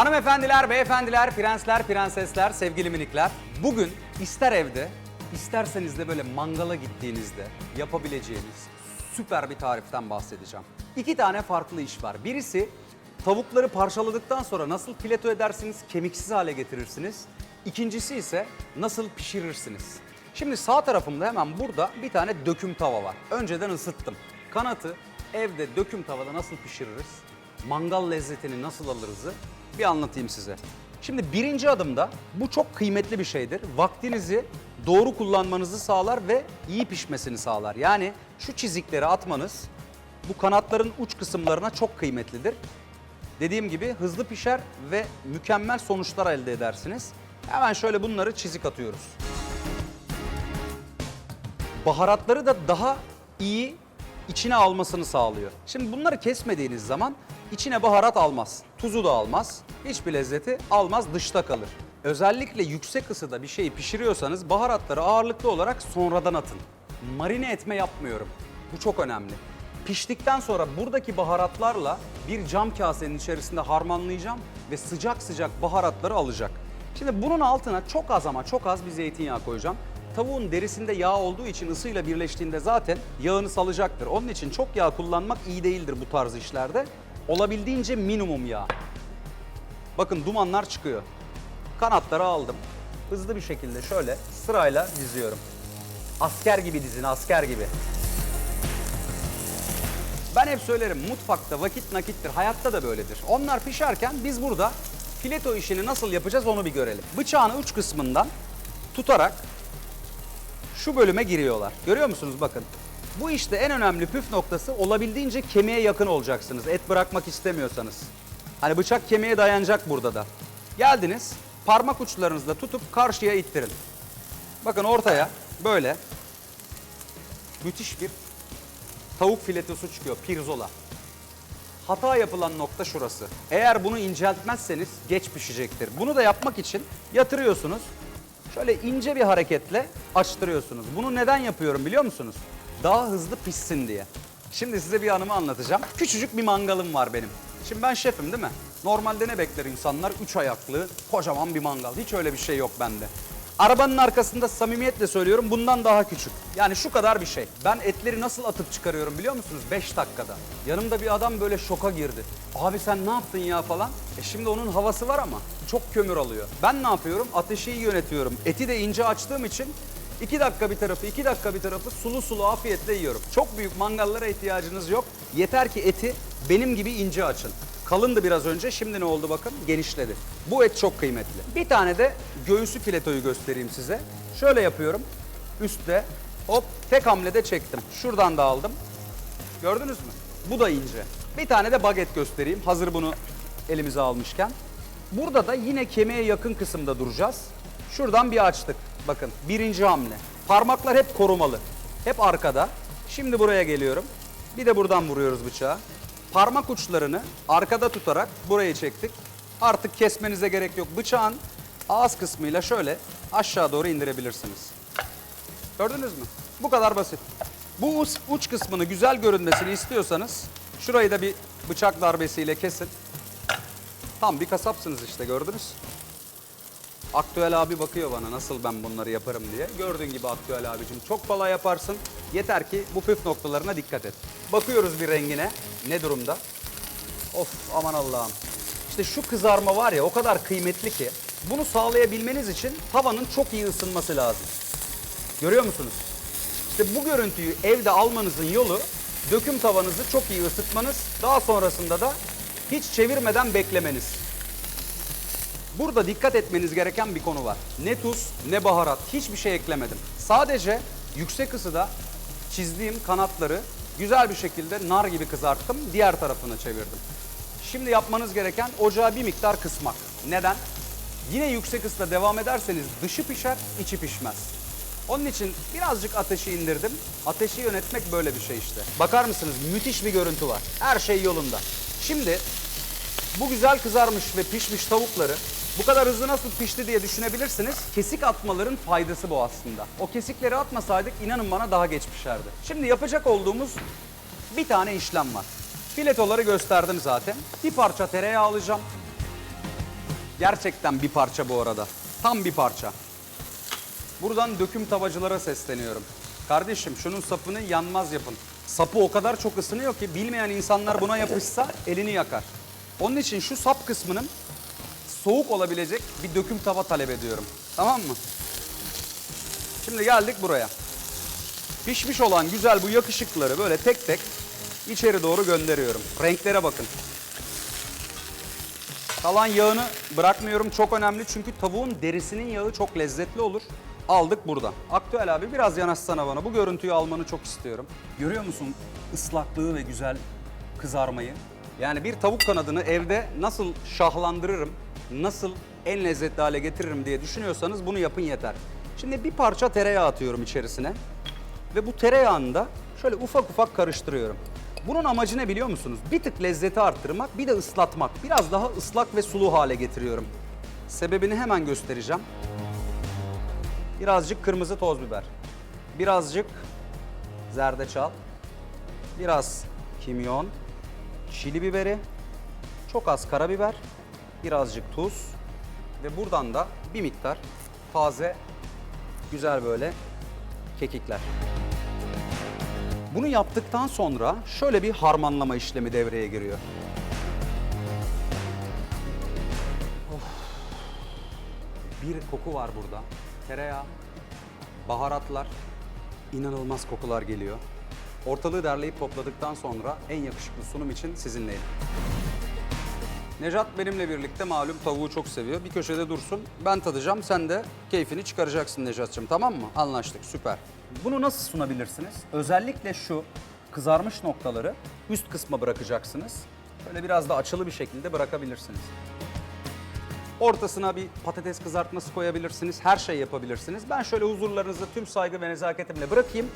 Hanımefendiler, beyefendiler, prensler, prensesler, sevgili minikler. Bugün ister evde, isterseniz de böyle mangala gittiğinizde yapabileceğiniz süper bir tariften bahsedeceğim. İki tane farklı iş var. Birisi tavukları parçaladıktan sonra nasıl fileto edersiniz, kemiksiz hale getirirsiniz. İkincisi ise nasıl pişirirsiniz. Şimdi sağ tarafımda hemen burada bir tane döküm tava var. Önceden ısıttım. Kanatı evde döküm tavada nasıl pişiririz? Mangal lezzetini nasıl alırızı bir anlatayım size. Şimdi birinci adımda bu çok kıymetli bir şeydir. Vaktinizi doğru kullanmanızı sağlar ve iyi pişmesini sağlar. Yani şu çizikleri atmanız bu kanatların uç kısımlarına çok kıymetlidir. Dediğim gibi hızlı pişer ve mükemmel sonuçlar elde edersiniz. Hemen şöyle bunları çizik atıyoruz baharatları da daha iyi içine almasını sağlıyor. Şimdi bunları kesmediğiniz zaman içine baharat almaz. Tuzu da almaz. Hiçbir lezzeti almaz, dışta kalır. Özellikle yüksek ısıda bir şeyi pişiriyorsanız baharatları ağırlıklı olarak sonradan atın. Marine etme yapmıyorum. Bu çok önemli. Piştikten sonra buradaki baharatlarla bir cam kasenin içerisinde harmanlayacağım ve sıcak sıcak baharatları alacak. Şimdi bunun altına çok az ama çok az bir zeytinyağı koyacağım. Tavuğun derisinde yağ olduğu için ısıyla birleştiğinde zaten yağını salacaktır. Onun için çok yağ kullanmak iyi değildir bu tarz işlerde. Olabildiğince minimum yağ. Bakın dumanlar çıkıyor. Kanatları aldım. Hızlı bir şekilde şöyle sırayla diziyorum. Asker gibi dizin, asker gibi. Ben hep söylerim mutfakta vakit nakittir, hayatta da böyledir. Onlar pişerken biz burada fileto işini nasıl yapacağız onu bir görelim. Bıçağın uç kısmından tutarak şu bölüme giriyorlar. Görüyor musunuz bakın. Bu işte en önemli püf noktası olabildiğince kemiğe yakın olacaksınız. Et bırakmak istemiyorsanız. Hani bıçak kemiğe dayanacak burada da. Geldiniz parmak uçlarınızla tutup karşıya ittirin. Bakın ortaya böyle müthiş bir tavuk filetosu çıkıyor pirzola. Hata yapılan nokta şurası. Eğer bunu inceltmezseniz geç pişecektir. Bunu da yapmak için yatırıyorsunuz. Şöyle ince bir hareketle açtırıyorsunuz. Bunu neden yapıyorum biliyor musunuz? Daha hızlı pişsin diye. Şimdi size bir anımı anlatacağım. Küçücük bir mangalım var benim. Şimdi ben şefim değil mi? Normalde ne bekler insanlar? Üç ayaklı, kocaman bir mangal. Hiç öyle bir şey yok bende. Arabanın arkasında samimiyetle söylüyorum bundan daha küçük. Yani şu kadar bir şey. Ben etleri nasıl atıp çıkarıyorum biliyor musunuz? 5 dakikada. Yanımda bir adam böyle şoka girdi. Abi sen ne yaptın ya falan. E şimdi onun havası var ama çok kömür alıyor. Ben ne yapıyorum? Ateşi iyi yönetiyorum. Eti de ince açtığım için 2 dakika bir tarafı, 2 dakika bir tarafı sulu sulu afiyetle yiyorum. Çok büyük mangallara ihtiyacınız yok. Yeter ki eti benim gibi ince açın. Kalındı biraz önce. Şimdi ne oldu bakın? Genişledi. Bu et çok kıymetli. Bir tane de göğüsü filetoyu göstereyim size. Şöyle yapıyorum. Üstte hop tek hamlede çektim. Şuradan da aldım. Gördünüz mü? Bu da ince. Bir tane de baget göstereyim. Hazır bunu elimize almışken. Burada da yine kemiğe yakın kısımda duracağız. Şuradan bir açtık. Bakın birinci hamle. Parmaklar hep korumalı. Hep arkada. Şimdi buraya geliyorum. Bir de buradan vuruyoruz bıçağı. Parmak uçlarını arkada tutarak burayı çektik. Artık kesmenize gerek yok. Bıçağın ağız kısmıyla şöyle aşağı doğru indirebilirsiniz. Gördünüz mü? Bu kadar basit. Bu uç, kısmını güzel görünmesini istiyorsanız şurayı da bir bıçak darbesiyle kesin. Tam bir kasapsınız işte gördünüz. Aktüel abi bakıyor bana nasıl ben bunları yaparım diye. Gördüğün gibi Aktüel abicim çok kolay yaparsın. Yeter ki bu püf noktalarına dikkat et. Bakıyoruz bir rengine. Ne durumda? Of aman Allah'ım. İşte şu kızarma var ya o kadar kıymetli ki. Bunu sağlayabilmeniz için tavanın çok iyi ısınması lazım. Görüyor musunuz? İşte bu görüntüyü evde almanızın yolu döküm tavanızı çok iyi ısıtmanız. Daha sonrasında da hiç çevirmeden beklemeniz. Burada dikkat etmeniz gereken bir konu var. Ne tuz ne baharat hiçbir şey eklemedim. Sadece yüksek ısıda çizdiğim kanatları güzel bir şekilde nar gibi kızarttım. Diğer tarafını çevirdim. Şimdi yapmanız gereken ocağı bir miktar kısmak. Neden? Yine yüksek ısıda devam ederseniz dışı pişer, içi pişmez. Onun için birazcık ateşi indirdim. Ateşi yönetmek böyle bir şey işte. Bakar mısınız? Müthiş bir görüntü var. Her şey yolunda. Şimdi bu güzel kızarmış ve pişmiş tavukları bu kadar hızlı nasıl pişti diye düşünebilirsiniz. Kesik atmaların faydası bu aslında. O kesikleri atmasaydık inanın bana daha geç pişerdi. Şimdi yapacak olduğumuz bir tane işlem var. Filetoları gösterdim zaten. Bir parça tereyağı alacağım. Gerçekten bir parça bu arada. Tam bir parça. Buradan döküm tavacılara sesleniyorum. Kardeşim şunun sapını yanmaz yapın. Sapı o kadar çok ısınıyor ki bilmeyen insanlar buna yapışsa elini yakar. Onun için şu sap kısmının soğuk olabilecek bir döküm tava talep ediyorum. Tamam mı? Şimdi geldik buraya. Pişmiş olan güzel bu yakışıkları böyle tek tek içeri doğru gönderiyorum. Renklere bakın. Kalan yağını bırakmıyorum çok önemli çünkü tavuğun derisinin yağı çok lezzetli olur. Aldık burada. Aktüel abi biraz yanaşsana bana. Bu görüntüyü almanı çok istiyorum. Görüyor musun ıslaklığı ve güzel kızarmayı? Yani bir tavuk kanadını evde nasıl şahlandırırım, nasıl en lezzetli hale getiririm diye düşünüyorsanız bunu yapın yeter. Şimdi bir parça tereyağı atıyorum içerisine. Ve bu tereyağını da şöyle ufak ufak karıştırıyorum. Bunun amacı ne biliyor musunuz? Bir tık lezzeti arttırmak, bir de ıslatmak. Biraz daha ıslak ve sulu hale getiriyorum. Sebebini hemen göstereceğim. Birazcık kırmızı toz biber. Birazcık zerdeçal. Biraz kimyon. Çili biberi. Çok az karabiber. Birazcık tuz. Ve buradan da bir miktar taze güzel böyle kekikler. Bunu yaptıktan sonra şöyle bir harmanlama işlemi devreye giriyor. Bir koku var burada. Tereyağı, baharatlar, inanılmaz kokular geliyor. Ortalığı derleyip topladıktan sonra en yakışıklı sunum için sizinleyim. Nejat benimle birlikte malum tavuğu çok seviyor. Bir köşede dursun. Ben tadacağım. Sen de keyfini çıkaracaksın Nejat'cığım. Tamam mı? Anlaştık. Süper. Bunu nasıl sunabilirsiniz? Özellikle şu kızarmış noktaları üst kısma bırakacaksınız. Böyle biraz da açılı bir şekilde bırakabilirsiniz. Ortasına bir patates kızartması koyabilirsiniz. Her şey yapabilirsiniz. Ben şöyle huzurlarınızda tüm saygı ve nezaketimle bırakayım.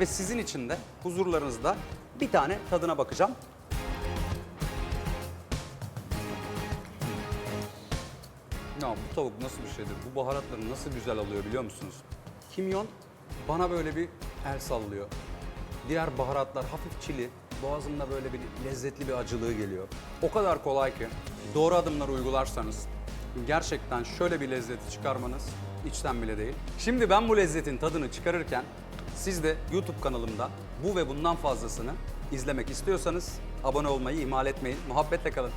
Ve sizin için de huzurlarınızda bir tane tadına bakacağım. Ya bu tavuk nasıl bir şeydir? Bu baharatları nasıl güzel alıyor biliyor musunuz? Kimyon bana böyle bir el sallıyor. Diğer baharatlar hafif çili, boğazımda böyle bir lezzetli bir acılığı geliyor. O kadar kolay ki doğru adımlar uygularsanız gerçekten şöyle bir lezzeti çıkarmanız içten bile değil. Şimdi ben bu lezzetin tadını çıkarırken siz de YouTube kanalımda bu ve bundan fazlasını izlemek istiyorsanız abone olmayı ihmal etmeyin. Muhabbetle kalın.